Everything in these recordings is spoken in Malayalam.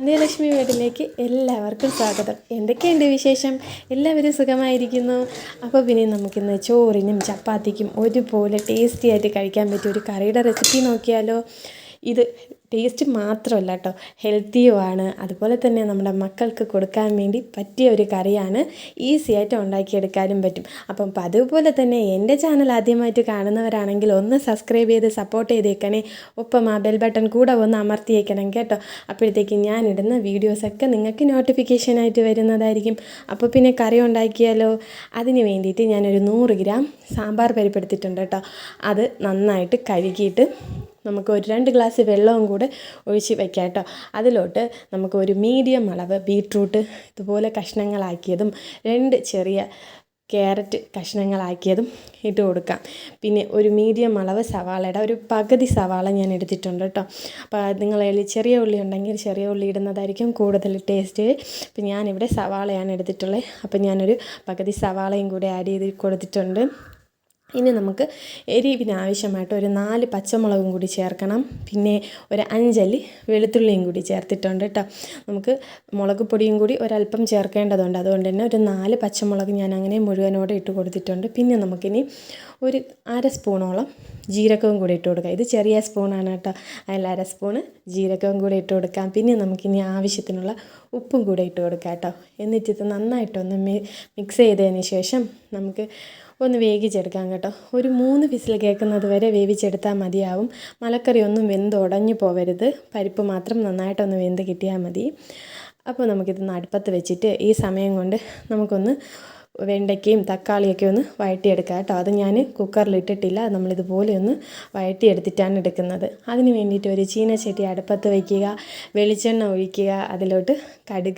സന്ധ്യലക്ഷ്മി വീട്ടിലേക്ക് എല്ലാവർക്കും സ്വാഗതം. എന്തൊക്കെയുണ്ട് വിശേഷം? എല്ലാവരും സുഖമായിരിക്കുന്നു. അപ്പോൾ പിന്നെ നമുക്കിന്ന് ചോറിനും ചപ്പാത്തിക്കും ഒരുപോലെ ടേസ്റ്റി ആയിട്ട് കഴിക്കാൻ പറ്റിയ ഒരു കറിയുടെ റെസിപ്പി നോക്കിയാലോ. ഇത് ടേസ്റ്റ് മാത്രമല്ല കേട്ടോ. ഹെൽത്തിയുമാണ്. അതുപോലെ തന്നെ നമ്മുടെ മക്കൾക്ക് കൊടുക്കാൻ വേണ്ടി പറ്റിയ ഒരു കറിയാണ് ഈസി ആയിട്ട് ഉണ്ടാക്കിയെടുക്കാനും പറ്റും. അപ്പം അതുപോലെ തന്നെ എന്റെ ചാനൽ ആദ്യമായിട്ട് കാണുന്നവരാണെങ്കിൽ ഒന്ന് സബ്സ്ക്രൈബ് ചെയ്ത് സപ്പോർട്ട് ചെയ്തേക്കണേ. ഒപ്പം ആ ബെൽ ബട്ടൺ കൂടെ ഒന്ന് അമർത്തിയേക്കണം കേട്ടോ. അപ്പോഴത്തേക്ക് ഞാനിടുന്ന വീഡിയോസൊക്കെ നിങ്ങൾക്ക് നോട്ടിഫിക്കേഷനായിട്ട് വരുന്നതായിരിക്കും. അപ്പോൾ പിന്നെ കറി ഉണ്ടാക്കിയാലോ? അതിന് വേണ്ടിയിട്ട് ഞാനൊരു നൂറ് ഗ്രാം സാമ്പാർ പരിപ്പെടുത്തിട്ടുണ്ട് കേട്ടോ. അത് നന്നായിട്ട് കഴുകിയിട്ട് നമുക്ക് ഒരു രണ്ട് ഗ്ലാസ് വെള്ളവും കൂടെ ഒഴിച്ച് വെക്കാം കേട്ടോ. അതിലോട്ട് നമുക്ക് ഒരു മീഡിയം അളവ് ബീട്രൂട്ട് ഇതുപോലെ കഷ്ണങ്ങളാക്കിയതും രണ്ട് ചെറിയ ക്യാരറ്റ് കഷ്ണങ്ങളാക്കിയതും ഇട്ട് കൊടുക്കാം. പിന്നെ ഒരു മീഡിയം അളവ് സവാളയുടെ ഒരു പകുതി സവാള ഞാൻ എടുത്തിട്ടുണ്ട് കേട്ടോ. അപ്പോൾ നിങ്ങൾ ചെറിയ ഉള്ളി ഉണ്ടെങ്കിൽ ചെറിയ ഉള്ളി ഇടുന്നതായിരിക്കും കൂടുതൽ ടേസ്റ്റ്. അപ്പോൾ ഞാനിവിടെ സവാളയാണ് എടുത്തിട്ടുള്ളത്. അപ്പോൾ ഞാനൊരു പകുതി സവാളയും കൂടെ ആഡ് ചെയ്ത് കൊടുത്തിട്ടുണ്ട്. ഇനി നമുക്ക് എരിവിന് ആവശ്യമായിട്ട് ഒരു നാല് പച്ചമുളകും കൂടി ചേർക്കണം. പിന്നെ ഒരു അഞ്ചല്ലി വെളുത്തുള്ളിയും കൂടി ചേർത്തിട്ടുണ്ട് കേട്ടോ. നമുക്ക് മുളക് പൊടിയും കൂടി ഒരല്പം ചേർക്കേണ്ടതുണ്ട്. അതുകൊണ്ട് തന്നെ ഒരു നാല് പച്ചമുളക് ഞാൻ അങ്ങനെ മുഴുവനോടെ ഇട്ട് കൊടുത്തിട്ടുണ്ട്. പിന്നെ നമുക്കിനി ഒരു അര സ്പൂണോളം ജീരകവും കൂടി ഇട്ട് കൊടുക്കാം. ഇത് ചെറിയ സ്പൂണാണ് കേട്ടോ. അതിൽ അര സ്പൂണ് ജീരകവും കൂടി ഇട്ട് കൊടുക്കാം. പിന്നെ നമുക്കിനി ആവശ്യത്തിനുള്ള ഉപ്പും കൂടി ഇട്ട് കൊടുക്കാം കേട്ടോ. എന്നിട്ട് ഇത് നന്നായിട്ടൊന്ന് മിക്സ് ചെയ്തതിന് ശേഷം നമുക്ക് ഒന്ന് വേവിച്ചെടുക്കാം കേട്ടോ. ഒരു മൂന്ന് വിസിൽ കേൾക്കുന്നത് വരെ വേവിച്ചെടുത്താൽ മതിയാവും. മലക്കറി ഒന്നും വെന്ത് ഉടഞ്ഞു പോവരുത്. പരിപ്പ് മാത്രം നന്നായിട്ടൊന്ന് വെന്ത് കിട്ടിയാൽ മതി. അപ്പോൾ നമുക്കിത് അടുപ്പത്ത് വെച്ചിട്ട് ഈ സമയം കൊണ്ട് നമുക്കൊന്ന് വെണ്ടയ്ക്കയും തക്കാളിയൊക്കെ ഒന്ന് വഴറ്റിയെടുക്കുക കേട്ടോ. അത് ഞാൻ അത് നമ്മളിതുപോലെ ഒന്ന് വഴറ്റിയെടുത്തിട്ടാണ് എടുക്കുന്നത്. അതിന് വേണ്ടിയിട്ട് ഒരു ചീനച്ചട്ടി അടുപ്പത്ത് വയ്ക്കുക വെളിച്ചെണ്ണ ഒഴിക്കുക അതിലോട്ട്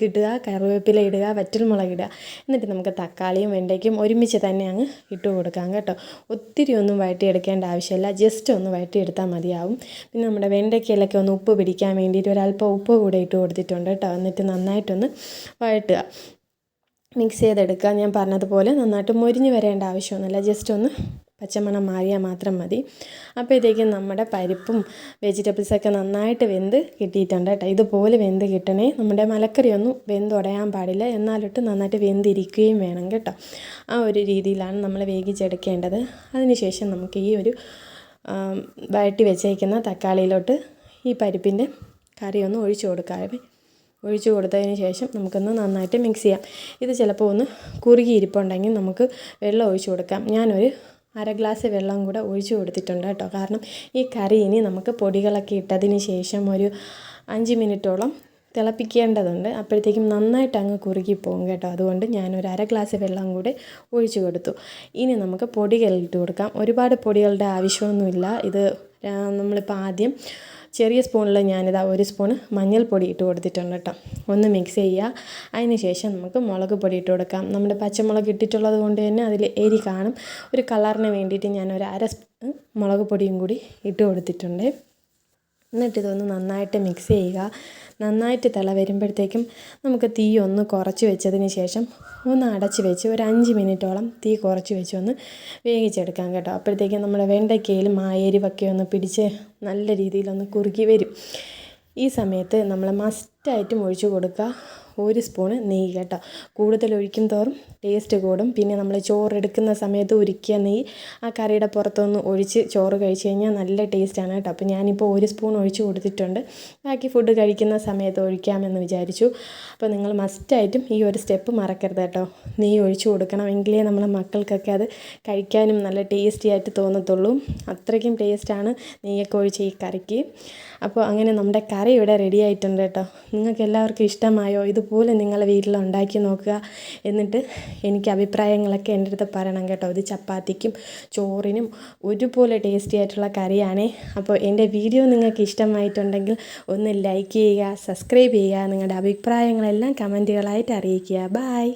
ഇടുക കറിവേപ്പില ഇടുക വറ്റൽമുളക് ഇടുക. എന്നിട്ട് നമുക്ക് തക്കാളിയും വെണ്ടയ്ക്കും ഒരുമിച്ച് തന്നെ അങ്ങ് ഇട്ട് കൊടുക്കാം കേട്ടോ. ഒത്തിരി ഒന്നും വഴറ്റിയെടുക്കേണ്ട ആവശ്യമില്ല. ജസ്റ്റ് ഒന്ന് വഴറ്റിയെടുത്താൽ മതിയാവും. പിന്നെ നമ്മുടെ വെണ്ടയ്ക്കയിലൊക്കെ ഒന്ന് ഉപ്പ് പിടിക്കാൻ വേണ്ടിയിട്ട് ഒരല്പം ഉപ്പ് കൂടെ ഇട്ട് കൊടുത്തിട്ടുണ്ട് കേട്ടോ. എന്നിട്ട് നന്നായിട്ടൊന്ന് വഴറ്റുക. മിക്സ് ചെയ്തെടുക്കുക. ഞാൻ പറഞ്ഞതുപോലെ നന്നായിട്ട് മൊരിഞ്ഞ് വരേണ്ട ആവശ്യമൊന്നുമില്ല. ജസ്റ്റ് ഒന്ന് പച്ചമണം മാറിയാൽ മാത്രം മതി. അപ്പോഴത്തേക്കും നമ്മുടെ പരിപ്പും വെജിറ്റബിൾസൊക്കെ നന്നായിട്ട് വെന്ത് കിട്ടിയിട്ടുണ്ട് കേട്ടോ. ഇതുപോലെ വെന്ത് കിട്ടണേ. നമ്മുടെ മലക്കറിയൊന്നും വെന്ത് ഉടയാൻ പാടില്ല. എന്നാലിട്ട് നന്നായിട്ട് വെന്തിരിക്കുകയും വേണം കേട്ടോ. ആ ഒരു രീതിയിലാണ് നമ്മൾ വേവിച്ചെടുക്കേണ്ടത്. അതിനുശേഷം നമുക്ക് ഈ ഒരു വഴറ്റി വെച്ചേക്കുന്ന തക്കാളിയിലോട്ട് ഈ പരിപ്പിന്റെ കറിയൊന്നും ഒഴിച്ചു കൊടുക്കാവേ ഒഴിച്ചു കൊടുത്തതിന് ശേഷം നമുക്കൊന്ന് നന്നായിട്ട് മിക്സ് ചെയ്യാം. ഇത് ചിലപ്പോൾ ഒന്ന് കുറുകിയിരിപ്പുണ്ടെങ്കിൽ നമുക്ക് വെള്ളം ഒഴിച്ചു കൊടുക്കാം. ഞാനൊരു അര ഗ്ലാസ് വെള്ളം കൂടെ ഒഴിച്ചു കൊടുത്തിട്ടുണ്ട് കേട്ടോ. കാരണം ഈ കറി ഇനി നമുക്ക് പൊടികളൊക്കെ ഇട്ടതിന് ശേഷം ഒരു അഞ്ച് മിനിറ്റോളം തിളപ്പിക്കേണ്ടതുണ്ട്. അപ്പോഴത്തേക്കും നന്നായിട്ട് അങ്ങ് കുറുകി പോകും കേട്ടോ. അതുകൊണ്ട് ഞാനൊരു അര ഗ്ലാസ് വെള്ളം കൂടെ ഒഴിച്ചു കൊടുത്തു. ഇനി നമുക്ക് പൊടികൾ ഇട്ട് കൊടുക്കാം. ഒരുപാട് പൊടികളുടെ ആവശ്യമൊന്നുമില്ല. ഇത് നമ്മളിപ്പോൾ ആദ്യം ചെറിയ സ്പൂണിൽ ഞാനിതാ ഒരു സ്പൂൺ മഞ്ഞൾപ്പൊടി ഇട്ട് കൊടുത്തിട്ടുണ്ട് കേട്ടോ. ഒന്ന് മിക്സ് ചെയ്യുക അതിന് ശേഷം നമുക്ക് മുളക് പൊടി ഇട്ട് കൊടുക്കാം. നമ്മുടെ പച്ചമുളക് ഇട്ടിട്ടുള്ളത് കൊണ്ട് തന്നെ അതിൽ എരി കാണും. ഒരു കളറിന് വേണ്ടിയിട്ട് ഞാൻ ഒരു അര മുളക് പൊടിയും കൂടി ഇട്ട് കൊടുത്തിട്ടുണ്ട്. എന്നിട്ട് ഇതൊന്ന് നന്നായിട്ട് മിക്സ് ചെയ്യുക. നന്നായിട്ട് തിള വരുമ്പോഴത്തേക്കും നമുക്ക് തീ ഒന്ന് കുറച്ച് വെച്ചതിന് ശേഷം ഒന്ന് അടച്ച് വെച്ച് ഒരു അഞ്ച് മിനിറ്റോളം തീ കുറച്ച് വെച്ച് ഒന്ന് വേവിച്ചെടുക്കാം കേട്ടോ. അപ്പോഴത്തേക്കും നമ്മുടെ വെണ്ടയ്ക്കയിൽ മായരിവൊക്കെ ഒന്ന് പിടിച്ച് നല്ല രീതിയിലൊന്ന് കുറുകി വരും. ഈ സമയത്ത് നമ്മൾ മസ്റ്റായിട്ടും ഒഴിച്ചു കൊടുക്കുക. ഒരു സ്പൂണ് നെയ്യ് കേട്ടോ. കൂടുതൽ ഒഴിക്കും തോറും ടേസ്റ്റ് കൂടും. പിന്നെ നമ്മൾ ചോറ് എടുക്കുന്ന സമയത്ത് ഉരുക്കിയ നെയ്യ് ആ കറിയുടെ പുറത്തൊന്ന് ഒഴിച്ച് ചോറ് കഴിച്ച് കഴിഞ്ഞാൽ നല്ല ടേസ്റ്റാണ് കേട്ടോ. അപ്പോൾ ഞാനിപ്പോൾ ഒരു സ്പൂൺ ഒഴിച്ച് കൊടുത്തിട്ടുണ്ട്. ബാക്കി ഫുഡ് കഴിക്കുന്ന സമയത്ത് ഒഴിക്കാമെന്ന് വിചാരിച്ചു. അപ്പോൾ നിങ്ങൾ മസ്റ്റായിട്ടും ഈ ഒരു സ്റ്റെപ്പ് മറക്കരുത് കേട്ടോ. നെയ്യ് ഒഴിച്ചു കൊടുക്കണം എങ്കിലേ നമ്മളെ മക്കൾക്കൊക്കെ അത് കഴിക്കാനും നല്ല ടേസ്റ്റി ആയിട്ട് തോന്നത്തുള്ളൂ. അത്രയ്ക്കും ടേസ്റ്റാണ് നെയ്യൊക്കെ ഒഴിച്ച് ഈ കറിക്ക്. അപ്പോൾ അങ്ങനെ നമ്മുടെ കറി ഇവിടെ റെഡി ആയിട്ടുണ്ട് കേട്ടോ. നിങ്ങൾക്ക് എല്ലാവർക്കും ഇഷ്ടമായോ? ഇതുപോലെ നിങ്ങൾ വീട്ടിൽ ഉണ്ടാക്കി നോക്കുക എന്നിട്ട് എനിക്ക് അഭിപ്രായങ്ങളൊക്കെ എന്റെ അടുത്ത് പറയണം കേട്ടോ. ഇത് ചപ്പാത്തിക്കും ചോറിനും ഒരുപോലെ ടേസ്റ്റി ആയിട്ടുള്ള കറിയാണേ. അപ്പോൾ എന്റെ വീഡിയോ നിങ്ങൾക്ക് ഇഷ്ടമായിട്ടുണ്ടെങ്കിൽ ഒന്ന് ലൈക്ക് ചെയ്യുക സബ്സ്ക്രൈബ് ചെയ്യുക നിങ്ങളുടെ അഭിപ്രായങ്ങളെല്ലാം കമന്റുകളായിട്ട് അറിയിക്കുക. ബായ്